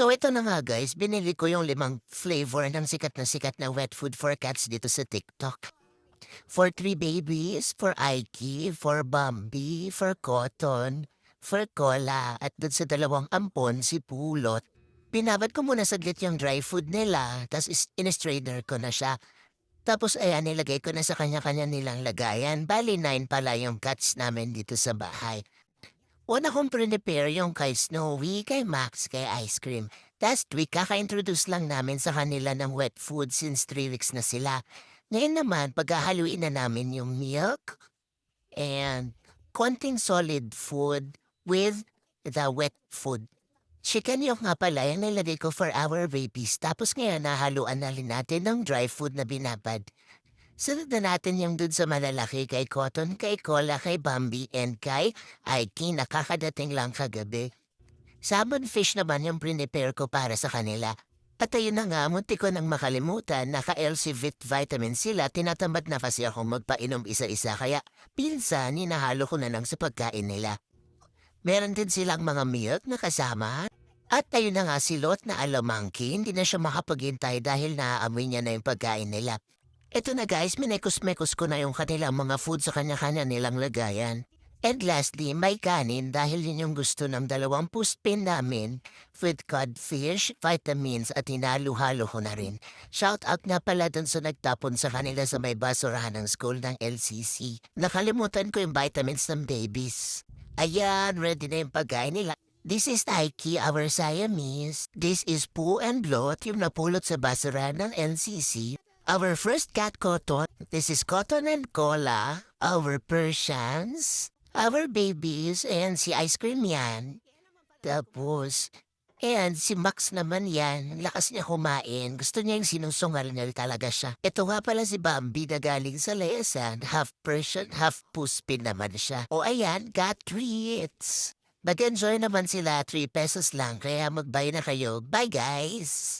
So ito na nga guys, binili ko yung limang flavor ng sikat na sikat na wet food for cats dito sa TikTok. For three babies, for Aiki, for Bambi, for Cotton, for Cola, at dun sa dalawang ampon, si Pulot. Pinabad ko muna saglit yung dry food nila, tapos in-strainer ko na siya. Tapos ayan, nilagay ko na sa kanya-kanya nilang lagayan. Bali, nine pala yung cats namin dito sa bahay. Una kong prepare yung kay Snowy, kay Max, kay Ice Cream. Last week, kaka-introduce lang namin sa kanila ng wet food since 3 weeks na sila. Ngayon naman, paghahaluin na namin yung milk and konting solid food with the wet food. Chicken yung nga pala yung nilagay ko for our babies. Tapos ngayon, nahaluan na rin natin ng dry food na binabad. Sunod na natin yung dun sa malalaki kay Cotton, kay Cola, kay Bambi, and kay Aiki na kakadating lang kagabi. Salmon fish naman yung prepare ko para sa kanila. At ayun na nga, munti ko nang makalimutan, naka-LC Vit vitamin sila, tinatamad na kasi akong magpainom isa-isa kaya pinsan ninahalo ko na lang sa pagkain nila. Meron din silang mga milk na kasama. At ayun na nga si Lot na alamangki, hindi na siya makapaghintay dahil naaamoy niya na yung pagkain nila. Eto na guys, minekos-mekos ko na yung kanilang mga food sa kanya-kanya nilang lagayan. And lastly, may kanin dahil yun yung gusto ng dalawang puspin namin with codfish, vitamins at hinalo-halo ko na rin. Shout out nga pala dun sa nagtapon sa kanila sa may basurahan ng school ng LCC. Nakalimutan ko yung vitamins ng babies. Ayan, ready na yung pagkain nila. This is Taiki, our Siamese. This is Poo and Lot, yung napulot sa basurahan ng LCC. Our first cat cotton. This is Cotton and Cola. Our Persians. Our babies. And si Ice Cream yan. Tapos, and si Max naman yan. Lakas niya kumain. Gusto niya yung sinusungal niya talaga siya. Ito nga pala si Bambi na galing sa lesan. Half Persian, half Puspin naman siya. O ayan, got treats. Mag-enjoy naman sila, 3 pesos lang, kaya mag-buy na kayo. Bye guys!